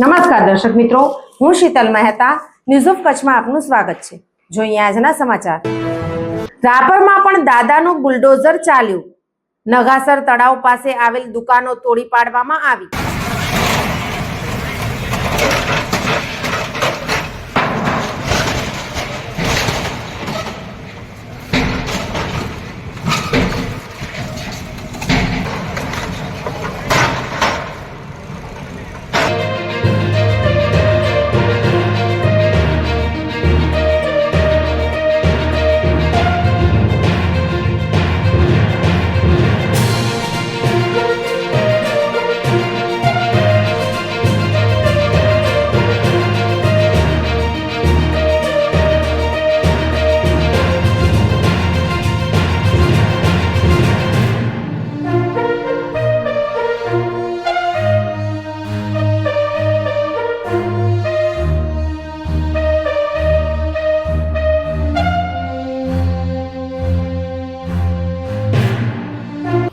નમસ્કાર દર્શક મિત્રો, હું શીતલ મહેતા. ન્યૂઝ ઓફ કચ્છમાં આપનું સ્વાગત છે. જોઈએ આજના સમાચાર. રાપરમાં પણ દાદાનું બુલડોઝર ચાલ્યું. નગાસર તળાવ પાસે આવેલ દુકાનો તોડી પાડવામાં આવી.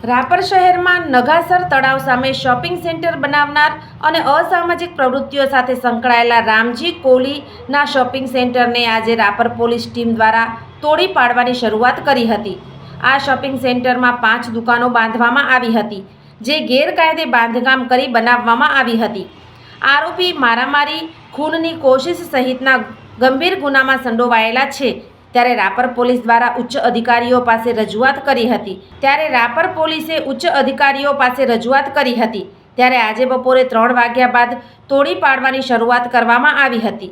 રાપર શહેરમાં નગાસર તળાવ સામે શોપિંગ સેન્ટર બનાવનાર અને અસામાજિક પ્રવૃત્તિઓ સાથે સંકળાયેલા રામજી કોહલીના શોપિંગ સેન્ટરને આજે રાપર પોલીસ ટીમ દ્વારા તોડી પાડવાની શરૂઆત કરી હતી. આ શોપિંગ સેન્ટરમાં પાંચ દુકાનો બાંધવામાં આવી હતી, જે ગેરકાયદે બાંધકામ કરી બનાવવામાં આવી હતી. આરોપી મારામારી, ખૂનની કોશિશ સહિતના ગંભીર ગુનામાં સંડોવાયેલા છે. ત્યારે રાપર પોલીસ દ્વારા ઉચ્ચ અધિકારીઓ પાસે રજૂઆત કરી હતી. ત્યારે રાપર પોલીસે ઉચ્ચ અધિકારીઓ પાસે રજૂઆત કરી હતી. ત્યારે આજે બપોરે ત્રણ વાગ્યા બાદ તોડી પાડવાની શરૂઆત કરવામાં આવી હતી.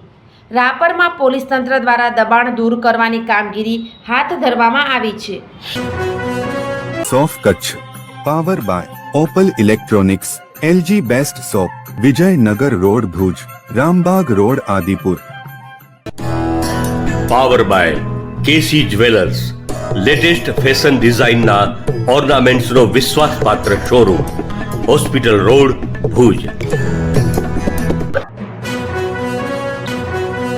રાપરમાં પોલીસ તંત્ર દ્વારા દબાણ દૂર કરવાની કામગીરી હાથ ધરવામાં આવી છે. સોફ Kutch power by Opal electronics LG best shop Vijaynagar road Bhuj Rambag road Adipur. Power by KC jewellers, latest fashion ડિઝાઇનના ઓર્નામેન્ટ્સનો વિશ્વાસપાત્ર શોરૂમ, હોસ્પિટલ રોડ, ભુજ.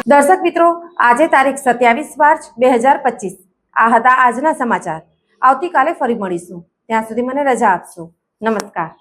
દર્શક મિત્રો, આજે તારીખ સત્યાવીસ માર્ચ બે હજાર પચીસ. આ હતા આજના સમાચાર. આવતીકાલે ફરી મળીશું. ત્યાં સુધી મને રજા આપશો. નમસ્કાર.